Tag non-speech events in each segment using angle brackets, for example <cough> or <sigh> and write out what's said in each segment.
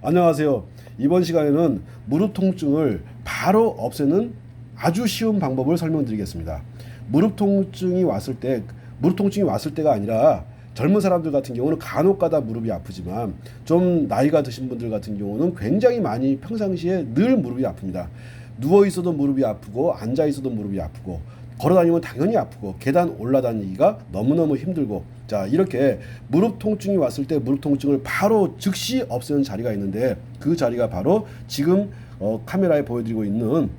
안녕하세요. 이번 시간에는 무릎 통증을 바로 없애는 아주 쉬운 방법을 설명드리겠습니다. 무릎 통증이 왔을 때 무릎 통증이 왔을 때가 아니라 젊은 사람들 같은 경우는 간혹가다 무릎이 아프지만 좀 나이가 드신 분들 같은 경우는 굉장히 많이 평상시에 늘 무릎이 아픕니다. 누워 있어도 무릎이 아프고 앉아 있어도 무릎이 아프고 걸어 다니면 당연히 아프고 계단 올라다니기가 너무너무 힘들고 자 이렇게 무릎 통증이 왔을 때 무릎 통증을 바로 즉시 없애는 자리가 있는데 그 자리가 바로 지금 어, 카메라에 보여드리고 있는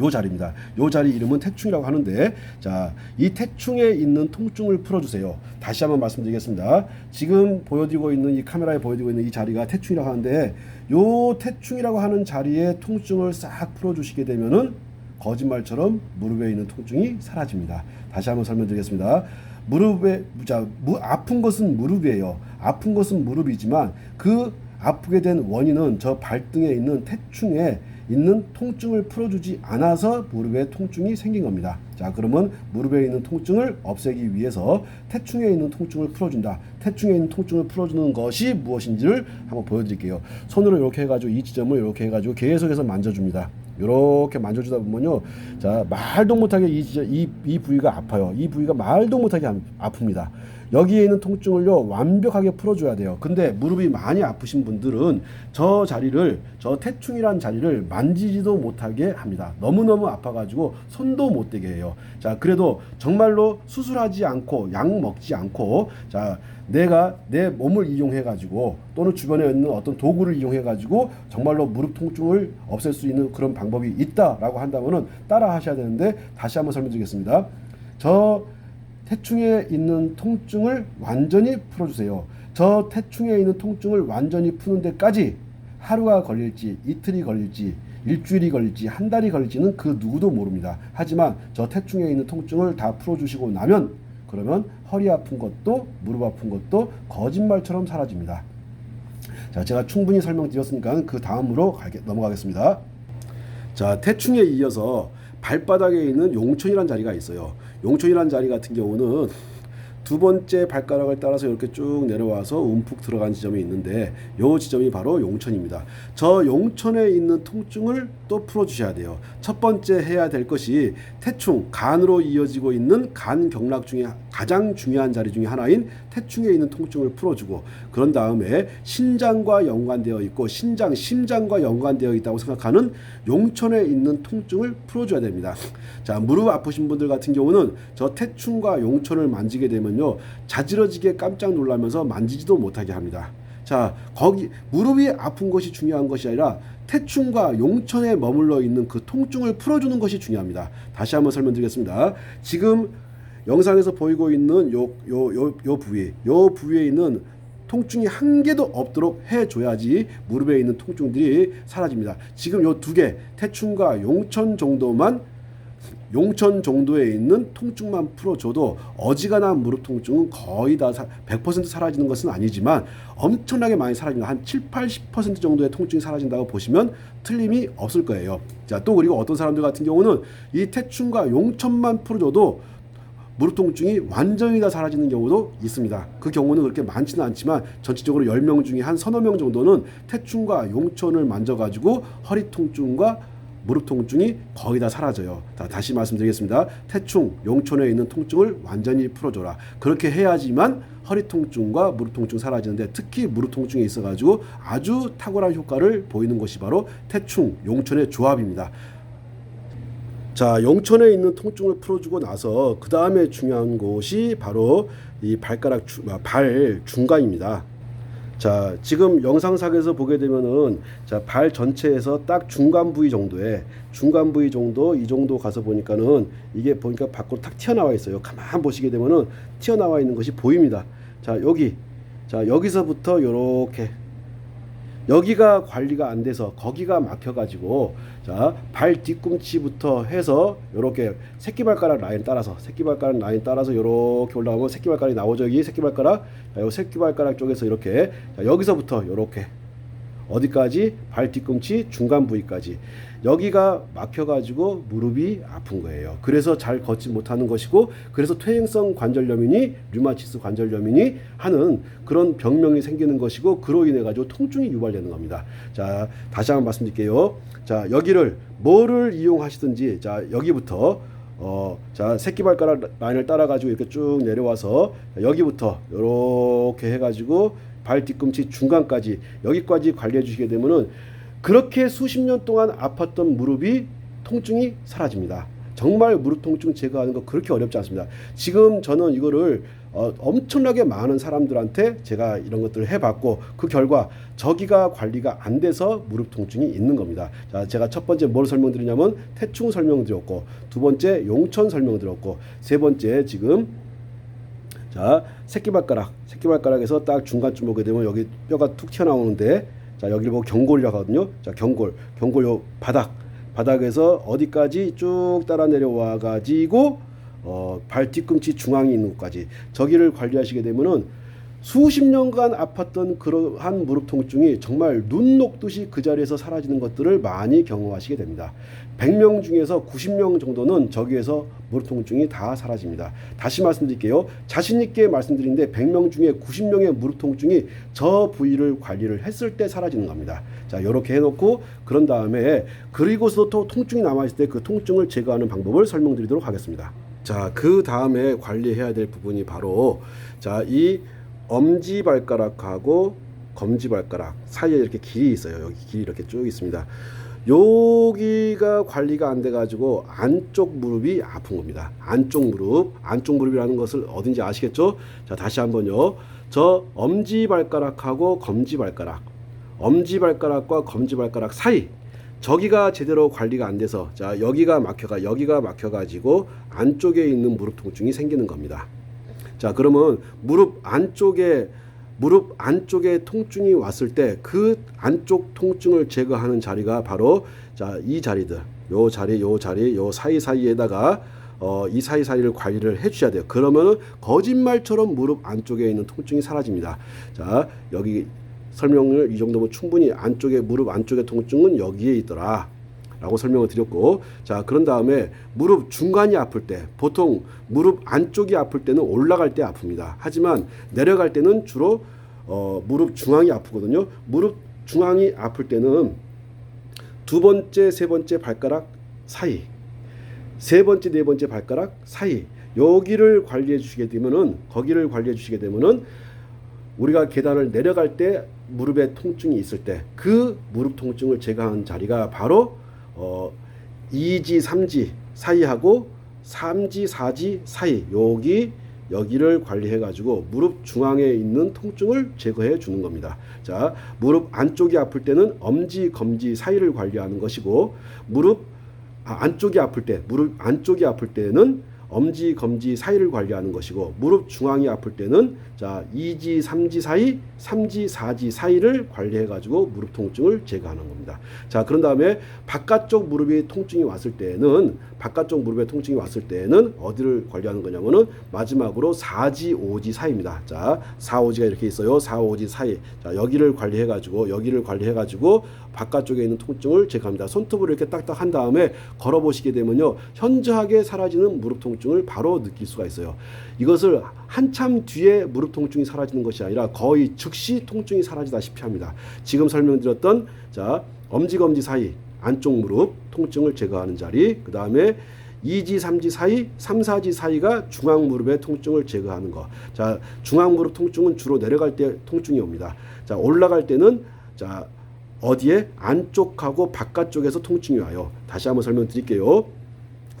요 자리입니다. 요 자리 이름은 태충이라고 하는데 자, 이 태충에 있는 통증을 풀어 주세요. 다시 한번 말씀드리겠습니다. 지금 보여드리고 있는 이 카메라에 보여드리고 있는 이 자리가 태충이라고 하는데 요 태충이라고 하는 자리에 통증을 싹 풀어 주시게 되면은 거짓말처럼 무릎에 있는 통증이 사라집니다. 다시 한번 설명드리겠습니다. 무릎에 자, 무, 아픈 것은 무릎이에요. 아픈 것은 무릎이지만 그 아프게 된 원인은 저 발등에 있는 태충에 있는 통증을 풀어주지 않아서 무릎에 통증이 생긴 겁니다. 자, 그러면 무릎에 있는 통증을 없애기 위해서 태충에 있는 통증을 풀어준다. 태충에 있는 통증을 풀어주는 것이 무엇인지를 한번 보여드릴게요. 손으로 이렇게 해가지고 이 지점을 이렇게 해가지고 계속해서 만져줍니다. 이렇게 만져주다 보면요, 자 말도 못하게 이, 이, 이 부위가 아파요. 이 부위가 말도 못하게 아- 아픕니다. 여기에 있는 통증을요 완벽하게 풀어줘야 돼요. 근데 무릎이 많이 아프신 분들은 저 자리를 저 태충이란 자리를 만지지도 못하게 합니다. 너무 너무 아파가지고 손도 못 대게 해요. 자 그래도 정말로 수술하지 않고 약 먹지 않고 자 내가 내 몸을 이용해 가지고 또는 주변에 있는 어떤 도구를 이용해 가지고 정말로 무릎 통증을 없앨 수 있는 그런 방법이 있다라고 한다면은 따라 하셔야 되는데 다시 한번 설명드리겠습니다. 저 태충에 있는 통증을 완전히 풀어주세요. 저 태충에 있는 통증을 완전히 푸는 데까지 하루가 걸릴지 이틀이 걸릴지 일주일이 걸릴지 한 달이 걸릴지는 그 누구도 모릅니다. 하지만 저 태충에 있는 통증을 다 풀어주시고 나면 그러면 허리 아픈 것도 무릎 아픈 것도 거짓말처럼 사라집니다. 자, 제가 충분히 설명드렸으니까 그 다음으로 가게, 넘어가겠습니다. 자, 태충에 이어서 발바닥에 있는 용천이라는 자리가 있어요. 용천이라는 자리 같은 경우는 두 번째 발가락을 따라서 이렇게 쭉 내려와서 움푹 들어간 지점이 있는데 요 지점이 바로 용천입니다. 저 용천에 있는 통증을 또 풀어 주셔야 돼요. 첫 번째 해야 될 것이 태충, 간으로 이어지고 있는 간 경락 중에 가장 중요한 자리 중에 하나인 태충에 있는 통증을 풀어 주고 그런 다음에 신장과 연관되어 있고 신장, 심장과 연관되어 있다고 생각하는 용천에 있는 통증을 풀어 줘야 됩니다. 자, 무릎 아프신 분들 같은 경우는 저 태충과 용천을 만지게 되면요. 자지러지게 깜짝 놀라면서 만지지도 못하게 합니다. 자, 거기 무릎이 아픈 것이 중요한 것이 아니라 태충과 용천에 머물러 있는 그 통증을 풀어주는 것이 중요합니다. 다시 한번 설명드리겠습니다. 지금 영상에서 보이고 있는 요 요 요 요 부위, 요 부위에 있는 통증이 한 개도 없도록 해줘야지 무릎에 있는 통증들이 사라집니다. 지금 요 두 개, 태충과 용천 정도만 용천 정도에 있는 통증만 풀어줘도 어지간한 무릎 통증은 거의 다 100% 사라지는 것은 아니지만 엄청나게 많이 사라진다. 한 7, 80% 정도의 통증이 사라진다고 보시면 틀림이 없을 거예요. 자, 또 그리고 어떤 사람들 같은 경우는 이 태충과 용천만 풀어줘도 무릎 통증이 완전히 다 사라지는 경우도 있습니다. 그 경우는 그렇게 많지는 않지만 전체적으로 10명 중에 한 서너 명 정도는 태충과 용천을 만져가지고 허리 통증과 무릎 통증이 거의 다 사라져요. 다, 다시 말씀드리겠습니다. 태충, 용천에 있는 통증을 완전히 풀어줘라. 그렇게 해야지만 허리 통증과 무릎 통증 사라지는데 특히 무릎 통증에 있어가지고 아주 탁월한 효과를 보이는 것이 바로 태충, 용천의 조합입니다. 자, 용천에 있는 통증을 풀어주고 나서 그 다음에 중요한 곳이 바로 이 발가락 주, 아, 발 중간입니다. 자, 지금 영상상에서 보게 되면은 자, 발 전체에서 딱 중간 부위 정도에 중간 부위 정도 이 정도 가서 보니까는 이게 보니까 밖으로 탁 튀어나와 있어요. 가만 보시게 되면은 튀어나와 있는 것이 보입니다. 자, 여기 자, 여기서부터 요렇게 여기가 관리가 안 돼서 거기가 막혀가지고 자 발 뒤꿈치부터 해서 요렇게 새끼발가락 라인 따라서 새끼발가락 라인 따라서 요렇게 올라가면 새끼발가락이 나오죠 여기? 새끼발가락? 자, 요 새끼발가락 쪽에서 이렇게 자, 여기서부터 요렇게 어디까지 발 뒤꿈치 중간 부위까지 여기가 막혀가지고 무릎이 아픈 거예요. 그래서 잘 걷지 못하는 것이고 그래서 퇴행성 관절염이니 류마티스 관절염이니 하는 그런 병명이 생기는 것이고 그로 인해 가지고 통증이 유발되는 겁니다. 자 다시 한번 말씀드릴게요. 자 여기를 뭐를 이용하시든지 자 여기부터 어, 자 새끼발가락 라인을 따라가지고 이렇게 쭉 내려와서 여기부터 이렇게 해가지고 발 뒤꿈치 중간까지 여기까지 관리해 주시게 되면은 그렇게 수십 년 동안 아팠던 무릎이 통증이 사라집니다. 정말 무릎 통증 제거하는 거 그렇게 어렵지 않습니다. 지금 저는 이거를 어, 엄청나게 많은 사람들한테 제가 이런 것들을 해봤고 그 결과 저기가 관리가 안 돼서 무릎 통증이 있는 겁니다. 자, 제가 첫 번째 뭘 설명드리냐면 태충 설명드렸고 두 번째 용천 설명드렸고 세 번째 지금 자 새끼발가락. 새끼발가락에서 딱 중간쯤 오게 되면 여기 뼈가 툭 튀어나오는데 자 여기를 보고 경골이라고 하거든요. 자 경골. 경골 요 바닥. 바닥에서 어디까지 쭉 따라 내려와 가지고 어, 발 뒤꿈치 중앙에 있는 곳까지. 저기를 관리하시게 되면은 수십 년간 아팠던 그러한 무릎 통증이 정말 눈 녹듯이 그 자리에서 사라지는 것들을 많이 경험하시게 됩니다. 100명 중에서 90명 정도는 저기에서 무릎 통증이 다 사라집니다. 다시 말씀드릴게요. 자신 있게 말씀드리는데 100명 중에 90명의 무릎 통증이 저 부위를 관리를 했을 때 사라지는 겁니다. 자, 이렇게 해놓고 그런 다음에 그리고서도 또 통증이 남아있을 때 그 통증을 제거하는 방법을 설명드리도록 하겠습니다. 자, 그 다음에 관리해야 될 부분이 바로 자, 이 엄지 발가락하고 검지 발가락 사이에 이렇게 길이 있어요. 여기 길이 이렇게 쭉 있습니다. 여기가 관리가 안 돼 가지고 안쪽 무릎이 아픈 겁니다. 안쪽 무릎, 안쪽 무릎이라는 것을 어딘지 아시겠죠? 자, 다시 한번요. 저 엄지 발가락하고 검지 발가락, 엄지 발가락과 검지 발가락 사이 저기가 제대로 관리가 안 돼서 자 여기가 막혀가 여기가 막혀가지고 안쪽에 있는 무릎 통증이 생기는 겁니다. 자 그러면 무릎 안쪽에 무릎 안쪽에 통증이 왔을 때 그 안쪽 통증을 제거하는 자리가 바로 자 이 자리들 요 자리 요 자리 요 사이 사이에다가 어, 이 사이 사이를 관리를 해주셔야 돼요. 그러면은 거짓말처럼 무릎 안쪽에 있는 통증이 사라집니다. 자 여기 설명을 이 정도면 충분히 안쪽에 무릎 안쪽의 통증은 여기에 있더라. 라고 설명을 드렸고 자 그런 다음에 무릎 중간이 아플 때 보통 무릎 안쪽이 아플 때는 올라갈 때 아픕니다. 하지만 내려갈 때는 주로 어, 무릎 중앙이 아프거든요. 무릎 중앙이 아플 때는 두 번째 세 번째 발가락 사이 세 번째 네 번째 발가락 사이 여기를 관리해 주시게 되면은 거기를 관리해 주시게 되면은 우리가 계단을 내려갈 때 무릎에 통증이 있을 때 그 무릎 통증을 제거하는 자리가 바로 어 2지 3지 사이하고 3지 4지 사이 여기 여기를 관리해 가지고 무릎 중앙에 있는 통증을 제거해 주는 겁니다. 자, 무릎 안쪽이 아플 때는 엄지 검지 사이를 관리하는 것이고 무릎 아, 안쪽이 아플 때 무릎 안쪽이 아플 때는 엄지 검지 사이를 관리하는 것이고 무릎 중앙이 아플 때는 자 2지 3지 사이 3지 4지 사이를 관리해 가지고 무릎 통증을 제거하는 겁니다. 자 그런 다음에 바깥쪽 무릎이 통증이 왔을 때는 바깥쪽 무릎에 통증이 왔을 때는 어디를 관리하는 거냐면은 마지막으로 4지 5지 사이입니다. 자 4, 5지가 이렇게 있어요. 4, 5지 사이. 자 여기를 관리해 가지고 여기를 관리해 가지고 바깥쪽에 있는 통증을 제거합니다. 손톱으로 이렇게 딱딱 한 다음에 걸어 보시게 되면요. 현저하게 사라지는 무릎 통증 을 바로 느낄 수가 있어요. 이것을 한참 뒤에 무릎 통증이 사라지는 것이 아니라 거의 즉시 통증이 사라지다시피 합니다. 지금 설명드렸던 자 엄지 검지 사이 안쪽 무릎 통증을 제거하는 자리 그 다음에 2지, 3지 사이, 3, 4지 사이가 중앙 무릎의 통증을 제거하는 거. 자, 중앙 무릎 통증은 주로 내려갈 때 통증이 옵니다. 자, 올라갈 때는 자, 어디에 안쪽하고 바깥쪽에서 통증이 와요. 다시 한번 설명드릴게요.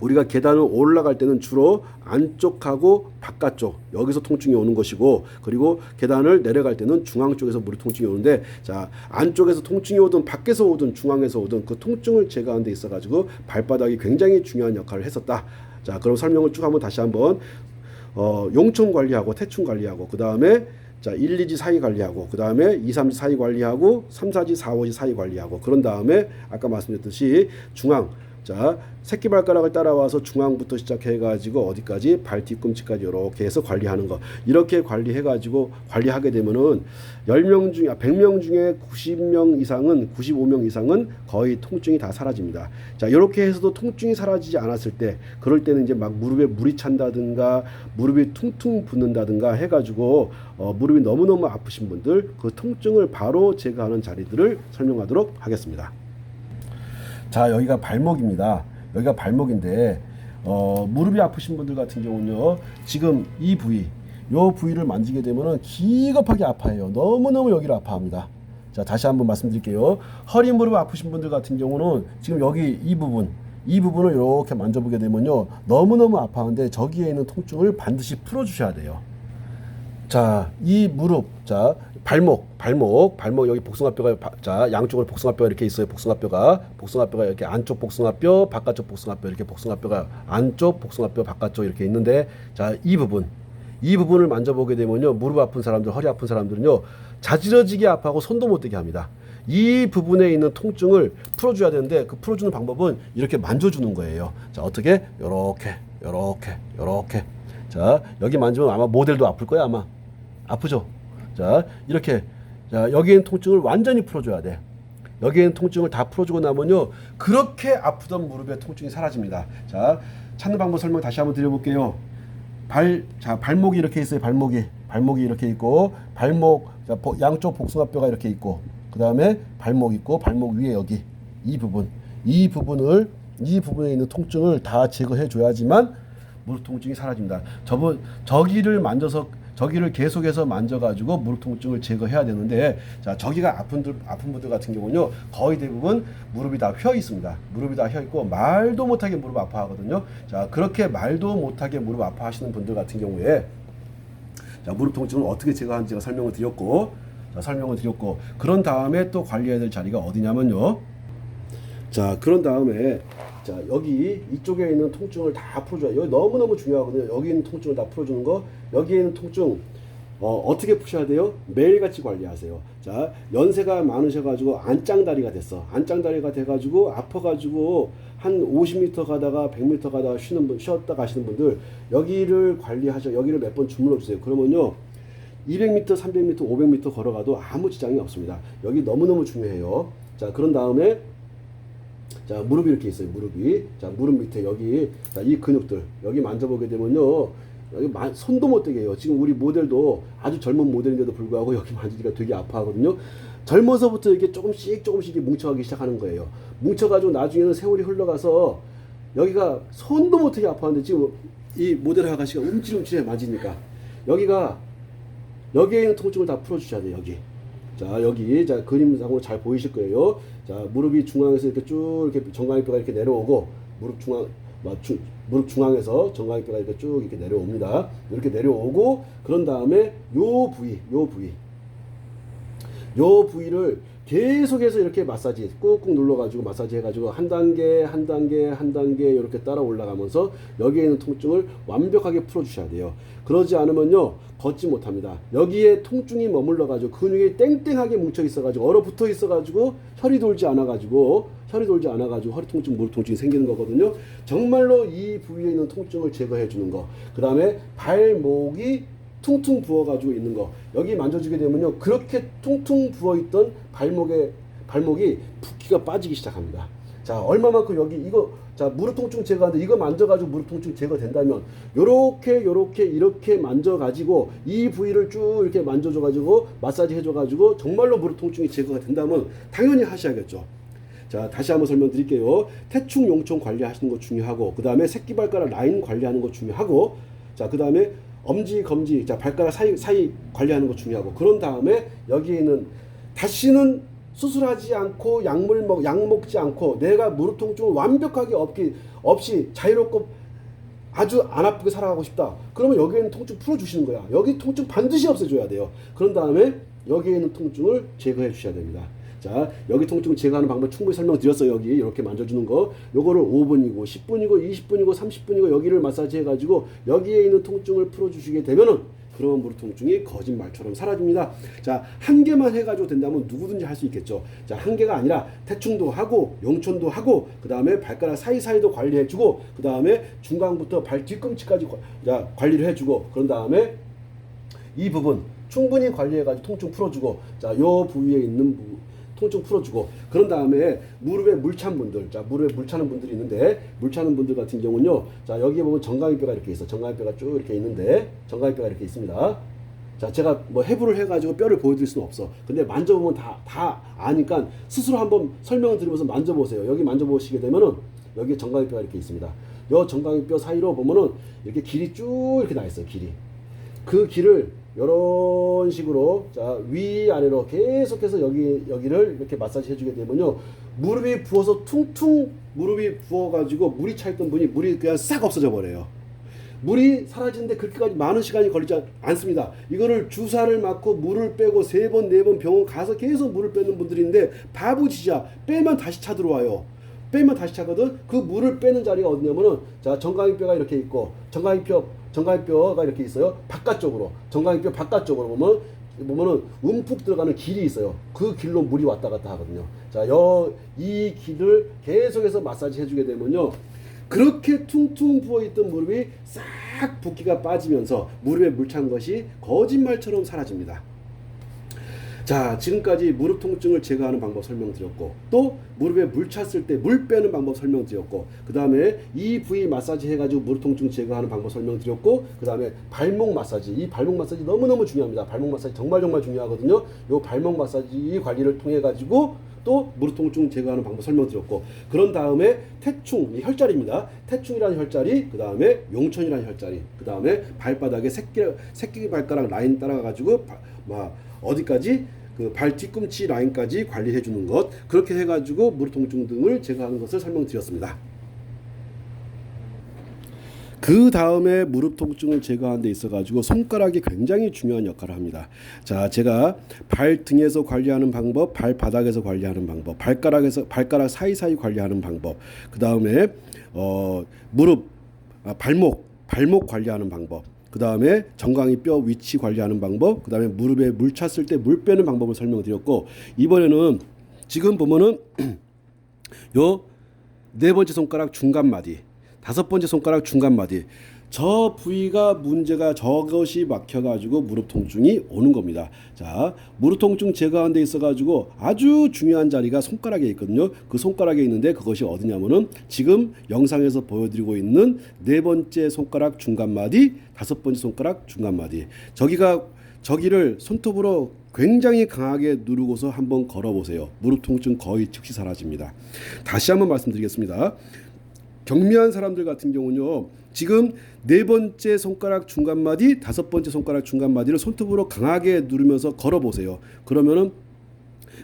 우리가 계단을 올라갈 때는 주로 안쪽하고 바깥쪽 여기서 통증이 오는 것이고 그리고 계단을 내려갈 때는 중앙 쪽에서 무릎 통증이 오는데 자 안쪽에서 통증이 오든 밖에서 오든 중앙에서 오든 그 통증을 제거하는 데 있어 가지고 발바닥이 굉장히 중요한 역할을 했었다. 자 그럼 설명을 쭉 한번 다시 한번 어, 용천 관리하고 태충 관리하고 그 다음에 자 1, 2지 사이 관리하고 그 다음에 2, 3지 사이 관리하고 3, 4지 4, 5지 사이 관리하고 그런 다음에 아까 말씀드렸듯이 중앙 자, 새끼 발가락을 따라와서 중앙부터 시작해 가지고 어디까지 발 뒤꿈치까지 이렇게 해서 관리하는 거. 이렇게 관리해 가지고 관리하게 되면은 10명 중에, 아, 100명 중에 90명 이상은, 95명 이상은 거의 통증이 다 사라집니다. 자, 이렇게 해서도 통증이 사라지지 않았을 때, 그럴 때는 이제 막 무릎에 물이 찬다든가, 무릎이 퉁퉁 붓는다든가 해 가지고, 어, 무릎이 너무너무 아프신 분들, 그 통증을 바로 제거하는 자리들을 설명하도록 하겠습니다. 자 여기가 발목입니다. 여기가 발목인데 어, 무릎이 아프신 분들 같은 경우는요 지금 이 부위 요 부위를 만지게 되면은 기겁하게 아파해요. 너무 너무 여기를 아파합니다. 자 다시 한번 말씀드릴게요. 허리 무릎 아프신 분들 같은 경우는 지금 여기 이 부분 이 부분을 이렇게 만져보게 되면요 너무 너무 아파하는데 저기에 있는 통증을 반드시 풀어주셔야 돼요. 자, 이 무릎, 자, 발목, 발목, 발목 여기 복숭아뼈가 바- 자, 양쪽으로 복숭아뼈가 이렇게 있어요. 복숭아뼈가 복숭아뼈가 이렇게 안쪽 복숭아뼈, 바깥쪽 복숭아뼈 이렇게 복숭아뼈가 안쪽 복숭아뼈, 바깥쪽 이렇게 있는데 자, 이 부분. 이 부분을 만져보게 되면요. 무릎 아픈 사람들, 허리 아픈 사람들은요. 자지러지게 아파하고 손도 못 대게 합니다. 이 부분에 있는 통증을 풀어줘야 되는데 그 풀어주는 방법은 이렇게 만져주는 거예요. 자, 어떻게? 요렇게, 요렇게, 요렇게. 자, 여기 만지면 아마 모델도 아플 거야, 아마. 아프죠? 자, 이렇게. 자, 여기엔 통증을 완전히 풀어줘야 돼. 여기엔 통증을 다 풀어주고 나면요. 그렇게 아프던 무릎의 통증이 사라집니다. 자, 찾는 방법 설명 다시 한번 드려볼게요. 발, 자, 발목이 이렇게 있어요. 발목이. 발목이 이렇게 있고, 발목, 자, 보- 양쪽 복숭아뼈가 이렇게 있고, 그 다음에 발목 있고, 발목 위에 여기. 이 부분. 이 부분을, 이 부분에 있는 통증을 다 제거해 줘야지만 무릎 통증이 사라집니다. 저분, 저기를 만져서, 저기를 계속해서 만져가지고 무릎 통증을 제거해야 되는데, 자, 저기가 아픈, 들, 아픈 분들 같은 경우는요, 거의 대부분 무릎이 다 휘어 있습니다. 무릎이 다 휘어 있고, 말도 못하게 무릎 아파하거든요. 자, 그렇게 말도 못하게 무릎 아파하시는 분들 같은 경우에, 자, 무릎 통증을 어떻게 제거하는지 제가 설명을 드렸고, 자, 설명을 드렸고, 그런 다음에 또 관리해야 될 자리가 어디냐면요. 자, 그런 다음에 자, 여기 이쪽에 있는 통증을 다 풀어줘야 여기 너무너무 중요하거든요. 여기 있는 통증을 다 풀어주는 거, 여기에 있는 통증 어, 어떻게 푸셔야 돼요? 매일같이 관리하세요. 자, 연세가 많으셔가지고 안짱다리가 됐어. 안짱다리가 돼가지고 아파가지고 한 50m 가다가 100m 가다가 쉬는 분, 쉬었다 가시는 분들 여기를 관리하셔. 여기를 몇 번 주물러 주세요. 그러면요. 200m, 300m, 500m 걸어가도 아무 지장이 없습니다. 여기 너무너무 중요해요. 자, 그런 다음에 자, 무릎이 이렇게 있어요. 무릎이. 자, 무릎 밑에 여기 자, 이 근육들 여기 만져보게 되면요. 여기 마- 손도 못 대게 해요. 지금 우리 모델도 아주 젊은 모델인데도 불구하고 여기 만지니까 되게 아파하거든요. 젊어서부터 이렇게 조금씩 조금씩 뭉쳐가기 시작하는 거예요. 뭉쳐가지고 나중에는 세월이 흘러가서 여기가 손도 못하게 아파하는데 지금 이 모델 아가씨가 움찔움찔해 만지니까 여기가 여기에 있는 통증을 다 풀어주셔야 돼요. 여기. 자 여기 자 그림상으로 잘 보이실 거예요. 자 무릎이 중앙에서 이렇게 쭉 이렇게 정강이뼈가 이렇게 내려오고 무릎 중앙 뭐, 주, 무릎 중앙에서 정강이뼈가 이렇게 쭉 이렇게 내려옵니다. 이렇게 내려오고 그런 다음에 요 부위 요 부위 요 부위를 계속해서 이렇게 마사지 꾹꾹 눌러가지고 마사지 해가지고 한 단계 한 단계 한 단계 이렇게 따라 올라가면서 여기에 있는 통증을 완벽하게 풀어주셔야 돼요. 그러지 않으면요 걷지 못합니다. 여기에 통증이 머물러가지고 근육이 땡땡하게 뭉쳐 있어가지고 얼어붙어 있어가지고 혈이 돌지 않아가지고 혈이 돌지 않아가지고 허리 통증, 무릎 통증이 생기는 거거든요. 정말로 이 부위에 있는 통증을 제거해 주는 거. 그 다음에 발목이 퉁퉁 부어가지고 있는 거 여기 만져주게 되면요 그렇게 퉁퉁 부어있던 발목에 발목이 붓기가 빠지기 시작합니다. 자 얼마만큼 여기 이거 자 무릎 통증 제거하는데 이거 만져가지고 무릎 통증 제거된다면 요렇게 요렇게 이렇게 만져가지고 이 부위를 쭉 이렇게 만져줘가지고 마사지 해줘가지고 정말로 무릎 통증이 제거가 된다면 당연히 하셔야겠죠. 자 다시 한번 설명드릴게요. 태충 용총 관리하시는 거 중요하고 그 다음에 새끼발가락 라인 관리하는 거 중요하고 자그 다음에 엄지 검지 자 발가락 사이 사이 관리하는 거 중요하고 그런 다음에 여기에는 다시는 수술하지 않고 약물 먹, 약 먹지 않고 내가 무릎 통증을 완벽하게 없기 없이 자유롭고 아주 안 아프게 살아가고 싶다. 그러면 여기에는 통증 풀어주시는 거야. 여기 통증 반드시 없애줘야 돼요. 그런 다음에 여기에 있는 통증을 제거해 주셔야 됩니다. 자, 여기 통증 제거하는 방법 충분히 설명드렸어요. 여기 이렇게 만져주는 거. 요거를 5분이고 10분이고 20분이고 30분이고 여기를 마사지 해가지고 여기에 있는 통증을 풀어주시게 되면은 그런 무릎 통증이 거짓말처럼 사라집니다. 자, 한 개만 해가지고 된다면 누구든지 할 수 있겠죠. 자, 한 개가 아니라 태충도 하고 용촌도 하고 그 다음에 발가락 사이사이도 관리해주고 그 다음에 중간부터 발 뒤꿈치까지 과- 자, 관리를 해주고 그런 다음에 이 부분 충분히 관리해가지고 통증 풀어주고 자 요 부위에 있는 부, 통증 풀어주고 그런 다음에 무릎에 물 찬 분들 자 무릎에 물 차는 분들이 있는데 물 차는 분들 같은 경우는요 자 여기에 보면 정강이뼈가 이렇게 있어. 정강이뼈가 쭉 이렇게 있는데 정강이뼈가 이렇게 있습니다. 자 제가 뭐 해부를 해가지고 뼈를 보여드릴 수는 없어. 근데 만져보면 다 다 아니까 스스로 한번 설명을 드리면서 만져보세요. 여기 만져보시게 되면은 여기에 정강이뼈가 이렇게 있습니다. 요 정강이뼈 사이로 보면은 이렇게 길이 쭉 이렇게 나 있어요 길이. 그 길을 이런 식으로 자 위아래로 계속해서 여기 여기를 이렇게 마사지 해주게 되면요 무릎이 부어서 퉁퉁 무릎이 부어가지고 물이 차 있던 분이 물이 그냥 싹 없어져 버려요. 물이 사라지는데 그렇게까지 많은 시간이 걸리지 않습니다. 이거를 주사를 맞고 물을 빼고 세 번 네 번 병원 가서 계속 물을 빼는 분들인데 바보지자 빼면 다시 차 들어와요. 빼면 다시 차거든. 그 물을 빼는 자리가 어디냐면은 자 정강이뼈가 이렇게 있고 정강이뼈 정강이뼈가 이렇게 있어요. 바깥쪽으로 정강이뼈 바깥쪽으로 보면 보면은 움푹 들어가는 길이 있어요. 그 길로 물이 왔다 갔다 하거든요. 자, 여, 이 길을 계속해서 마사지 해주게 되면요. 그렇게 퉁퉁 부어있던 무릎이 싹 붓기가 빠지면서 무릎에 물 찬 것이 거짓말처럼 사라집니다. 자, 지금까지 무릎 통증을 제거하는 방법 설명드렸고, 또 무릎에 물 찼을 때 물 빼는 방법 설명드렸고, 그 다음에 이 부위 마사지 해가지고 무릎 통증 제거하는 방법 설명드렸고, 그 다음에 발목 마사지, 이 발목 마사지 너무너무 중요합니다. 발목 마사지 정말 정말 중요하거든요. 요 발목 마사지 관리를 통해가지고 또 무릎 통증 제거하는 방법 설명드렸고, 그런 다음에 태충, 이 혈자리입니다. 태충이라는 혈자리, 그 다음에 용천이라는 혈자리, 그 다음에 발바닥에 새끼, 새끼 발가락 라인 따라가가지고, 바- 막 어디까지 그 발 뒤꿈치 라인까지 관리해 주는 것 그렇게 해가지고 무릎 통증 등을 제거하는 것을 설명드렸습니다. 그 다음에 무릎 통증을 제거하는 데 있어 가지고 손가락이 굉장히 중요한 역할을 합니다. 자, 제가 발 등에서 관리하는 방법, 발 바닥에서 관리하는 방법, 발가락에서 발가락 사이사이 관리하는 방법, 그 다음에 어, 무릎, 아, 발목, 발목 관리하는 방법, 그 다음에 정강이 뼈 위치 관리하는 방법, 그 다음에 무릎에 물 찼을 때 물 빼는 방법을 설명드렸고 이번에는 지금 보면은 <clears throat> 요 네 번째 손가락 중간 마디, 다섯 번째 손가락 중간 마디. 저 부위가 문제가 저것이 막혀가지고 무릎 통증이 오는 겁니다. 자, 무릎 통증 제거하는 데 있어가지고 아주 중요한 자리가 손가락에 있거든요. 그 손가락에 있는데 그것이 어디냐면은 지금 영상에서 보여드리고 있는 네 번째 손가락 중간 마디, 다섯 번째 손가락 중간 마디. 저기가 저기를 손톱으로 굉장히 강하게 누르고서 한번 걸어보세요. 무릎 통증 거의 즉시 사라집니다. 다시 한번 말씀드리겠습니다. 경미한 사람들 같은 경우는요. 지금 네 번째 손가락 중간 마디, 다섯 번째 손가락 중간 마디를 손톱으로 강하게 누르면서 걸어 보세요. 그러면은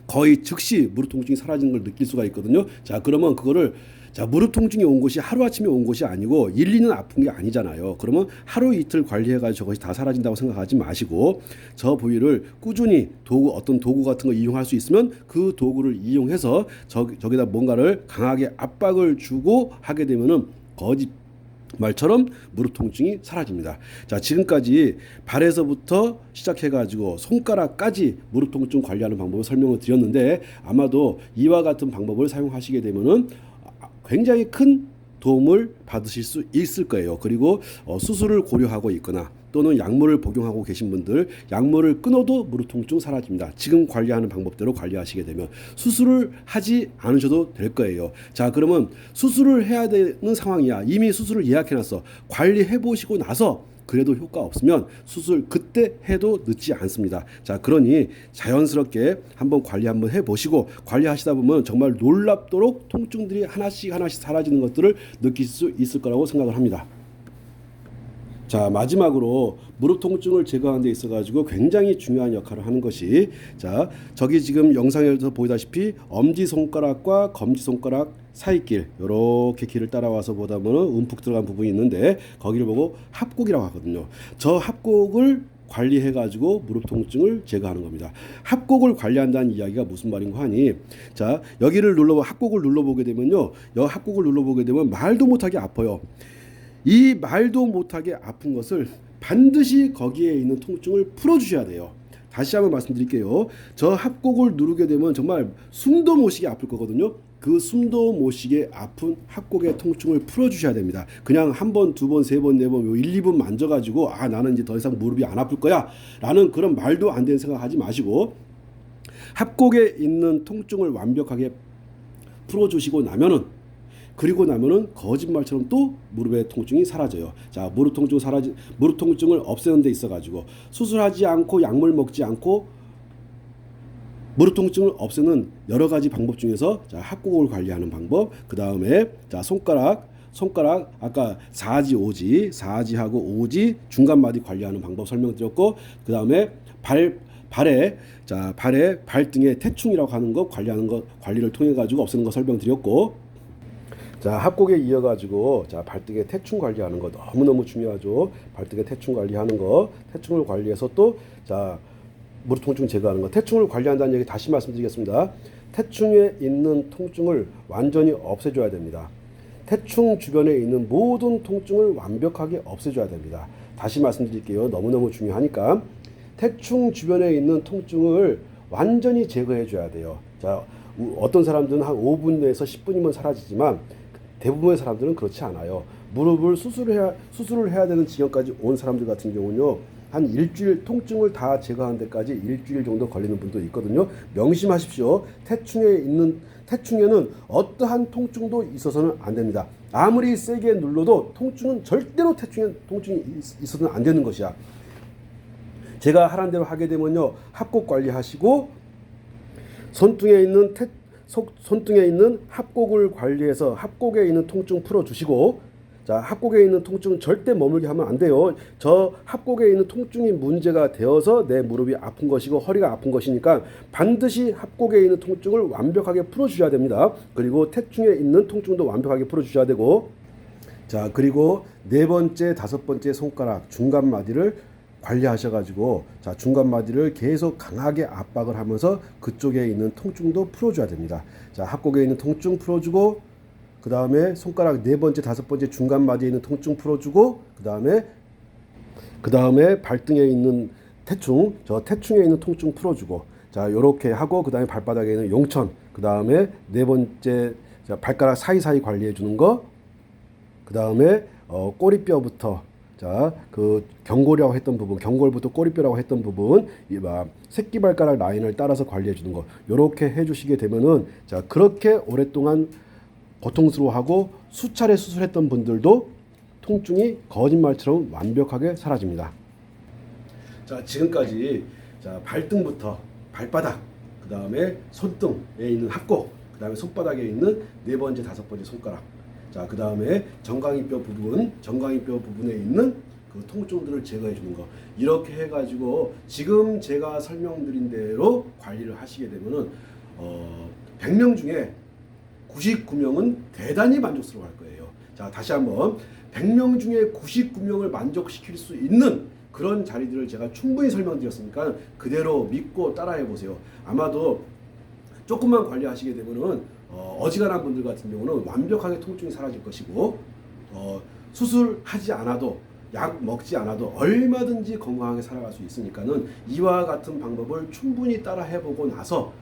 거의 즉시 무릎 통증이 사라지는 걸 느낄 수가 있거든요. 자, 그러면 그거를 자, 무릎 통증이 온 것이 하루아침에 온 것이 아니고 1, 2년 아픈 게 아니잖아요. 그러면 하루 이틀 관리해 가지고 저것이 다 사라진다고 생각하지 마시고 저 부위를 꾸준히 도구, 어떤 도구 같은 거 이용할 수 있으면 그 도구를 이용해서 저, 저기다 뭔가를 강하게 압박을 주고 하게 되면은 거짓 말처럼 무릎 통증이 사라집니다. 자, 지금까지 발에서부터 시작해가지고 손가락까지 무릎 통증 관리하는 방법을 설명을 드렸는데 아마도 이와 같은 방법을 사용하시게 되면은 굉장히 큰 도움을 받으실 수 있을 거예요. 그리고 어, 수술을 고려하고 있거나 또는 약물을 복용하고 계신 분들 약물을 끊어도 무릎 통증 사라집니다. 지금 관리하는 방법대로 관리하시게 되면 수술을 하지 않으셔도 될 거예요. 자, 그러면 수술을 해야 되는 상황이야. 이미 수술을 예약해놨어. 관리해 보시고 나서 그래도 효과 없으면 수술 그때 해도 늦지 않습니다. 자, 그러니 자연스럽게 한번 관리 한번 해 보시고 관리하시다 보면 정말 놀랍도록 통증들이 하나씩 하나씩 사라지는 것들을 느낄 수 있을 거라고 생각을 합니다. 자 마지막으로 무릎 통증을 제거하는 데 있어 가지고 굉장히 중요한 역할을 하는 것이 자 저기 지금 영상에서 보이다시피 엄지 손가락과 검지 손가락 사이길 요렇게 길을 따라와서 보다 보면 움푹 들어간 부분이 있는데 거기를 보고 합곡이라고 하거든요. 저 합곡을 관리해 가지고 무릎 통증을 제거하는 겁니다. 합곡을 관리한다는 이야기가 무슨 말인가 하니 자 여기를 눌러 합곡을 눌러 보게 되면요. 여 합곡을 눌러 보게 되면 말도 못하게 아파요. 이 말도 못하게 아픈 것을 반드시 거기에 있는 통증을 풀어주셔야 돼요. 다시 한번 말씀드릴게요. 저 합곡을 누르게 되면 정말 숨도 못 쉬게 아플 거거든요. 그 숨도 못 쉬게 아픈 합곡의 통증을 풀어주셔야 됩니다. 그냥 한 번, 두 번, 세 번, 네 번, 1, 2분 만져가지고 아 나는 이제 더 이상 무릎이 안 아플 거야 라는 그런 말도 안 되는 생각 하지 마시고 합곡에 있는 통증을 완벽하게 풀어주시고 나면은 그리고 나면은 거짓말처럼 또 무릎의 통증이 사라져요. 자, 무릎 통증 사라지 무릎 통증을 없애는 데 있어 가지고 수술하지 않고 약물 먹지 않고 무릎 통증을 없애는 여러 가지 방법 중에서 자, 합곡을 관리하는 방법, 그다음에 자, 손가락 손가락 아까 4지 5지 4지하고 5지 중간 마디 관리하는 방법 설명드렸고 그다음에 발 발에 자 발에 발등에 태충이라고 하는 거 관리하는 거 관리를 통해 가지고 없애는 거 설명드렸고 자 합곡에 이어 가지고 자 발등에 태충 관리하는 거 너무 너무 중요하죠. 발등에 태충 관리하는 거. 태충을 관리해서 또 자 무릎 통증 제거하는 거. 태충을 관리한다는 얘기 다시 말씀드리겠습니다. 태충에 있는 통증을 완전히 없애줘야 됩니다. 태충 주변에 있는 모든 통증을 완벽하게 없애줘야 됩니다. 다시 말씀드릴게요. 너무너무 중요하니까. 태충 주변에 있는 통증을 완전히 제거해 줘야 돼요. 자, 우- 어떤 사람들은 한 5분 내에서 10분이면 사라지지만 대부분의 사람들은 그렇지 않아요. 무릎을 수술해야 수술을 해야 되는 지경까지 온 사람들 같은 경우는요. 한 일주일 통증을 다 제거하는 데까지 일주일 정도 걸리는 분도 있거든요. 명심하십시오. 태충에 있는 태충에는 어떠한 통증도 있어서는 안 됩니다. 아무리 세게 눌러도 통증은 절대로 태충에 통증이 있- 있어서는 안 되는 것이야. 제가 하란 대로 하게 되면요 합곡 관리하시고 손등에 있는 태, 속, 손등에 있는 합곡을 관리해서 합곡에 있는 통증 풀어주시고 자 합곡에 있는 통증은 절대 머물게 하면 안 돼요. 저 합곡에 있는 통증이 문제가 되어서 내 무릎이 아픈 것이고 허리가 아픈 것이니까 반드시 합곡에 있는 통증을 완벽하게 풀어주셔야 됩니다. 그리고 태충에 있는 통증도 완벽하게 풀어주셔야 되고 자 그리고 네 번째 다섯 번째 손가락 중간 마디를 관리하셔가지고 자 중간 마디를 계속 강하게 압박을 하면서 그쪽에 있는 통증도 풀어줘야 됩니다. 자 합곡에 있는 통증 풀어주고 그 다음에 손가락 네 번째 다섯 번째 중간 마디에 있는 통증 풀어주고 그 다음에 그 다음에 발등에 있는 태충, 저 태충에 있는 통증 풀어주고, 자 요렇게 하고 그 다음에 발바닥에 있는 용천, 그 다음에 네 번째 자, 발가락 사이사이 관리해 주는 거, 그 다음에 어, 꼬리뼈부터 자 그 경골이라고 했던 부분, 경골부터 꼬리뼈라고 했던 부분, 이막 새끼 발가락 라인을 따라서 관리해 주는 거, 요렇게 해 주시게 되면은 자 그렇게 오랫동안 고통스러워하고 수차례 수술했던 분들도 통증이 거짓말처럼 완벽하게 사라집니다. 자 지금까지 자 발등부터 발바닥 그 다음에 손등에 있는 합곡 그 다음에 손바닥에 있는 네 번째 다섯 번째 손가락 자 그 다음에 정강이뼈 부분 정강이뼈 부분에 있는 그 통증들을 제거해 주는 거 이렇게 해가지고 지금 제가 설명드린 대로 관리를 하시게 되면은 어 100명 중에 99명은 대단히 만족스러워 할 거예요. 자, 다시 한번 100명 중에 99명을 만족시킬 수 있는 그런 자리들을 제가 충분히 설명드렸으니까 그대로 믿고 따라해 보세요. 아마도 조금만 관리하시게 되면은 어, 어지간한 분들 같은 경우는 완벽하게 통증이 사라질 것이고 어, 수술하지 않아도 약 먹지 않아도 얼마든지 건강하게 살아갈 수 있으니까는 이와 같은 방법을 충분히 따라 해보고 나서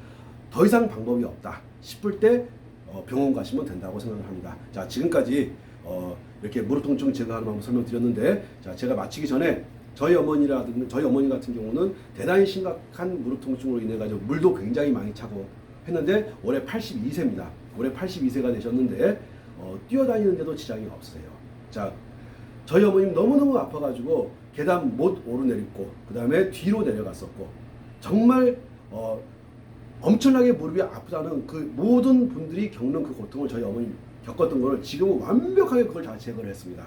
더 이상 방법이 없다 싶을 때 어, 병원 가시면 된다고 생각을 합니다. 자 지금까지 어, 이렇게 무릎 통증 제거하는 방법 설명드렸는데 자 제가 마치기 전에 저희 어머니라든지 저희 어머니 같은 경우는 대단히 심각한 무릎 통증으로 인해 가지고 물도 굉장히 많이 차고 했는데 올해 82세입니다. 올해 82세가 되셨는데 어, 뛰어다니는데도 지장이 없으세요. 자 저희 어머님 너무너무 아파가지고 계단 못 오르내리고 그 다음에 뒤로 내려갔었고 정말 어, 엄청나게 무릎이 아프다는 그 모든 분들이 겪는 그 고통을 저희 어머니 겪었던 거를 지금은 완벽하게 그걸 다 제거를 했습니다.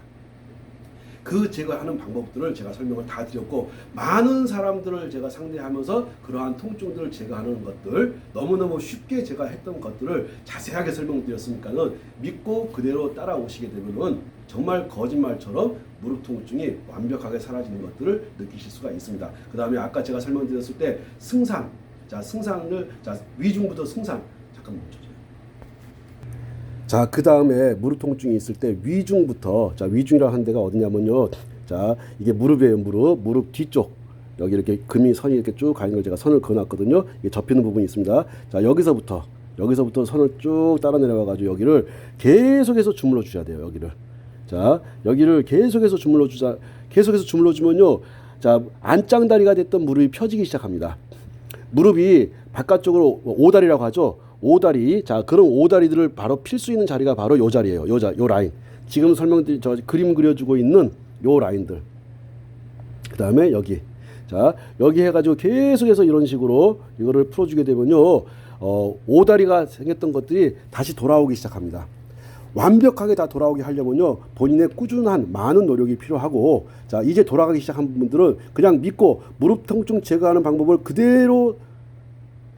그 제거하는 방법들을 제가 설명을 다 드렸고 많은 사람들을 제가 상대하면서 그러한 통증들을 제거하는 것들 너무너무 쉽게 제가 했던 것들을 자세하게 설명드렸으니까는 믿고 그대로 따라오시게 되면은 정말 거짓말처럼 무릎 통증이 완벽하게 사라지는 것들을 느끼실 수가 있습니다. 그 다음에 아까 제가 설명드렸을 때 승산 자 승산을 자 위중부터 승산 잠깐 멈춰줘요. 자, 그 다음에 무릎 통증이 있을 때 위중부터 자 위중이라고 하는 데가 어디냐면요. 자, 이게 무릎이에요, 무릎. 무릎 뒤쪽. 여기 이렇게 금이 선이 이렇게 쭉 가는 걸 제가 선을 그어놨거든요. 이게 접히는 부분이 있습니다. 자, 여기서부터 여기서부터 선을 쭉 따라 내려가 가지고 여기를 계속해서 주물러 주셔야 돼요. 여기를. 자, 여기를 계속해서 주물러 주자. 계속해서 주물러 주면요. 자, 안짱다리가 됐던 무릎이 펴지기 시작합니다. 무릎이 바깥쪽으로 오다리라고 하죠. 오다리. 자, 그런 오다리들을 바로 필 수 있는 자리가 바로 요 자리예요. 요 자, 요 라인. 지금 설명드린 저 그림 그려주고 있는 요 라인들. 그 다음에 여기. 자, 여기 해 가지고 계속해서 이런 식으로 이거를 풀어 주게 되면요. 어, 오다리가 생겼던 것들이 다시 돌아오기 시작합니다. 완벽하게 다 돌아오게 하려면요 본인의 꾸준한 많은 노력이 필요하고 자 이제 돌아가기 시작한 분들은 그냥 믿고 무릎 통증 제거하는 방법을 그대로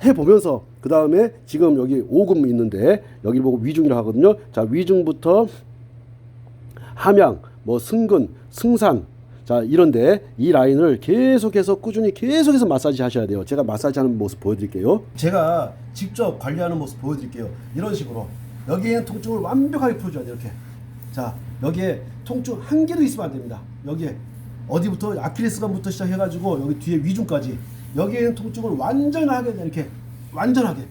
해 보면서 그 다음에 지금 여기 오금 있는데 여기 보고 위중이라고 하거든요. 자 위중부터 함양 뭐 승근 승산. 자 이런데 이 라인을 계속해서 꾸준히 계속해서 마사지 하셔야 돼요. 제가 마사지 하는 모습 보여드릴게요. 제가 직접 관리하는 모습 보여드릴게요. 이런 식으로. 여기에 통증을 완벽하게 풀어줘야 돼요 이렇게. 자 여기에 통증 한 개도 있으면 안 됩니다. 여기에 어디부터 아킬레스건부터 시작해가지고 여기 뒤에 위중까지 여기에 있는 통증을 완전하게 이렇게 완전하게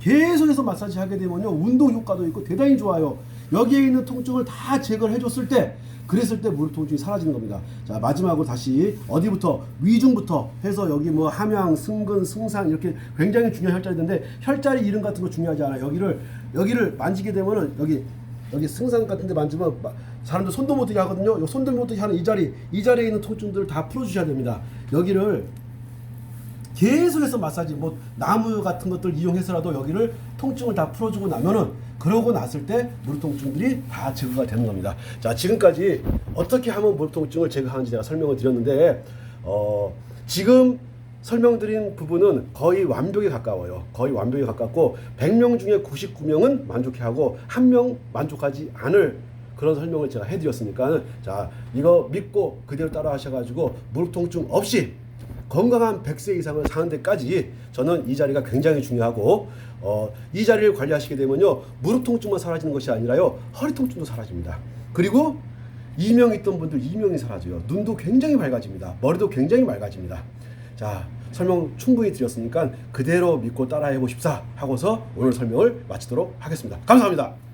계속해서 마사지 하게 되면요. 운동 효과도 있고 대단히 좋아요. 여기에 있는 통증을 다 제거를 해줬을 때 그랬을 때 무릎 통증이 사라지는 겁니다. 자 마지막으로 다시 어디부터 위중부터 해서 여기 뭐 함양 승근 승산 이렇게 굉장히 중요한 혈자리인데 혈자리 이름 같은 거 중요하지 않아요. 여기를 여기를 만지게 되면은 여기 여기 승산 같은 데 만지면 마- 사람들 손도 못 대게 하거든요. 요 손도 못 대게 하는 이 자리 이 자리에 있는 통증들을 다 풀어주셔야 됩니다. 여기를 계속해서 마사지 뭐 나무 같은 것들 이용해서라도 여기를 통증을 다 풀어주고 나면은 그러고 났을 때 무릎 통증들이 다 제거가 되는 겁니다. 자 지금까지 어떻게 하면 무릎 통증을 제거하는지 제가 설명을 드렸는데 어, 지금 설명드린 부분은 거의 완벽에 가까워요. 거의 완벽에 가깝고 100명 중에 99명은 만족해하고 한 명 만족하지 않을 그런 설명을 제가 해드렸으니까 자 이거 믿고 그대로 따라 하셔가지고 무릎 통증 없이 건강한 100세 이상을 사는 데까지 저는 이 자리가 굉장히 중요하고 어, 이 자리를 관리하시게 되면요 무릎 통증만 사라지는 것이 아니라요 허리 통증도 사라집니다. 그리고 이명 있던 분들 이명이 사라져요. 눈도 굉장히 맑아집니다. 머리도 굉장히 맑아집니다. 자 설명 충분히 드렸으니까 그대로 믿고 따라해 보십사 하고서 오늘 설명을 마치도록 하겠습니다. 감사합니다.